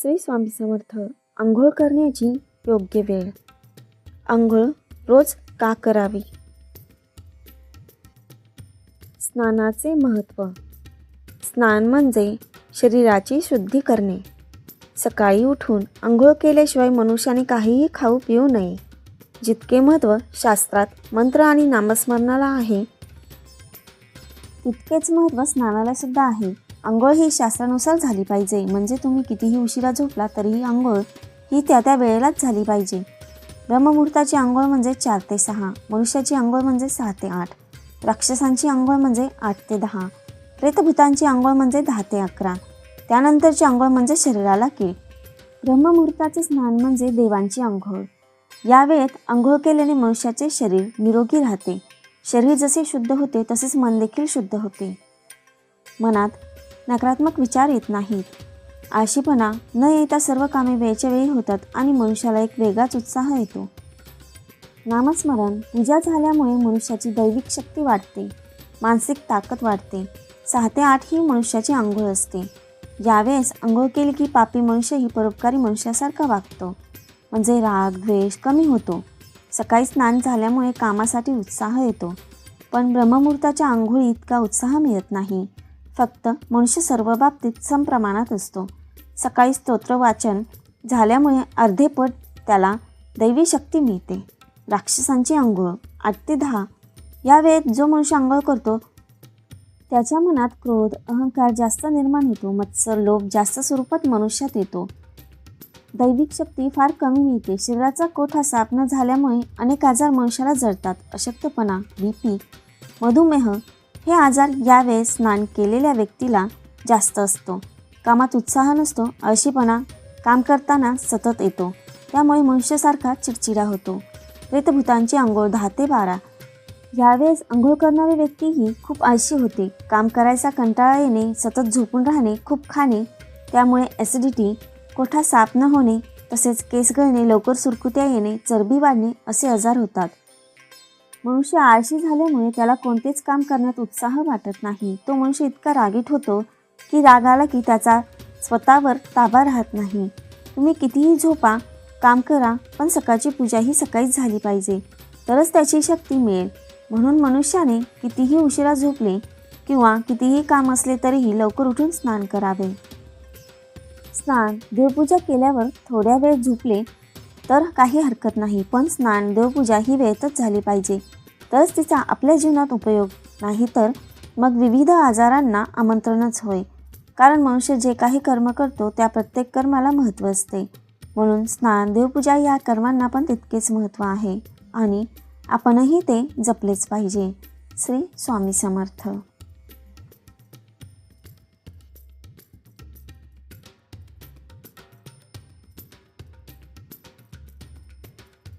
श्री स्वामी समर्थ आंघोळ करण्याची योग्य वेळ. आंघोळ रोज का करावी? स्नानाचे महत्त्व. स्नान म्हणजे शरीराची शुद्धी करणे. सकाळी उठून आंघोळ केल्याशिवाय मनुष्याने काहीही खाऊ पिऊ नये. जितके महत्त्व शास्त्रात मंत्र आणि नामस्मरणाला आहे तितकेच महत्त्व स्नानाला सुद्धा आहे. आंघोळ ही शास्त्रानुसार झाली पाहिजे. म्हणजे तुम्ही कितीही उशिरा झोपला तरीही आंघोळ ही त्या त्या वेळेलाच झाली पाहिजे. ब्रह्ममुहूर्ताची आंघोळ म्हणजे चार ते सहा मनुष्याची आंघोळ म्हणजे सहा ते आठ राक्षसांची आंघोळ म्हणजे आठ ते दहा प्रेतभूतांची आंघोळ म्हणजे दहा ते अकरा त्यानंतरची आंघोळ म्हणजे शरीराला कीळ ब्रह्ममुहूर्ताचे स्नान म्हणजे देवांची आंघोळ. या वेळेत आंघोळ केल्याने मनुष्याचे शरीर निरोगी राहते. शरीर जसे शुद्ध होते तसेच मन देखील शुद्ध होते. मनात नकारात्मक विचार येत नाहीत. आळशीपणा न येता सर्व कामे वेळच्या वेळी होतात आणि मनुष्याला एक वेगळाच उत्साह येतो. नामस्मरण पूजा झाल्यामुळे मनुष्याची दैविक शक्ती वाढते मानसिक ताकद वाढते सहा ते आठ ही मनुष्याची आंघोळ असते. यावेळेस आंघोळ केली की पापी मनुष्य ही परोपकारी मनुष्यासारखा वागतो. म्हणजे राग द्वेष कमी होतो. सकाळी स्नान झाल्यामुळे कामासाठी उत्साह येतो. पण ब्रह्ममुहूर्ताच्या आंघोळी इतका उत्साह मिळत नाही. फक्त मनुष्य सर्व बाबतीत समप्रमाणात असतो. सकाळी स्तोत्र वाचन झाल्यामुळे अर्धेपट त्याला दैवी शक्ती मिळते. राक्षसांची आंघोळ आठ ते दहा या वेळेत जो मनुष्य आंघोळ करतो त्याच्या मनात क्रोध अहंकार जास्त निर्माण होतो मत्सर लोभ जास्त स्वरूपात मनुष्यात येतो. दैविक शक्ती फार कमी मिळते. शरीराचा कोठा साफ न झाल्यामुळे अनेक आजार मनुष्याला जळतात अशक्तपणा बी पी मधुमेह हे आजार यावेळेस स्नान केलेल्या व्यक्तीला जास्त असतो. कामात उत्साह नसतो आळशीपणा काम करताना सतत येतो. त्यामुळे मनुष्यासारखा चिडचिडा होतो. प्रेतभूतांची आंघोळ दहा ते बारा. यावेळेस आंघोळ करणारी व्यक्तीही खूप आळशी होते. काम करायचा कंटाळा येणे सतत झोपून राहणे खूप खाणे त्यामुळे ॲसिडिटी कोठा साफ न होणे तसेच केस गळणे लवकर सुरकुत्या येणे चरबी वाढणे असे आजार होतात. मनुष्य आळशी झाल्यामुळे त्याला कोणतेच काम करण्यात उत्साह वाटत नाही. तो मनुष्य इतका रागीट होतो की राग आला की त्याचा स्वतःवर ताबा राहत नाही. तुम्ही कितीही झोपा काम करा पण सकाळची पूजा ही सकाळीच झाली पाहिजे. तरच त्याची शक्ती मिळेल. म्हणून मनुष्याने कितीही उशिरा झोपले किंवा कितीही काम असले तरीही लवकर उठून स्नान करावे. स्नान देवपूजा केल्यावर थोड्या वेळ झोपले तर काही हरकत नाही पण स्नान देवपूजा ही वेळेतच झाली पाहिजे. तरच तिचा आपल्या जीवनात उपयोग नाही तर मग विविध आजारांना आमंत्रणच होय. कारण मनुष्य जे काही कर्म करतो त्या प्रत्येक कर्माला महत्त्व असते. म्हणून स्नान देवपूजा या कर्मांना पण तितकेच महत्त्व आहे. आणि आपणही ते जपलेच पाहिजे. श्री स्वामी समर्थ.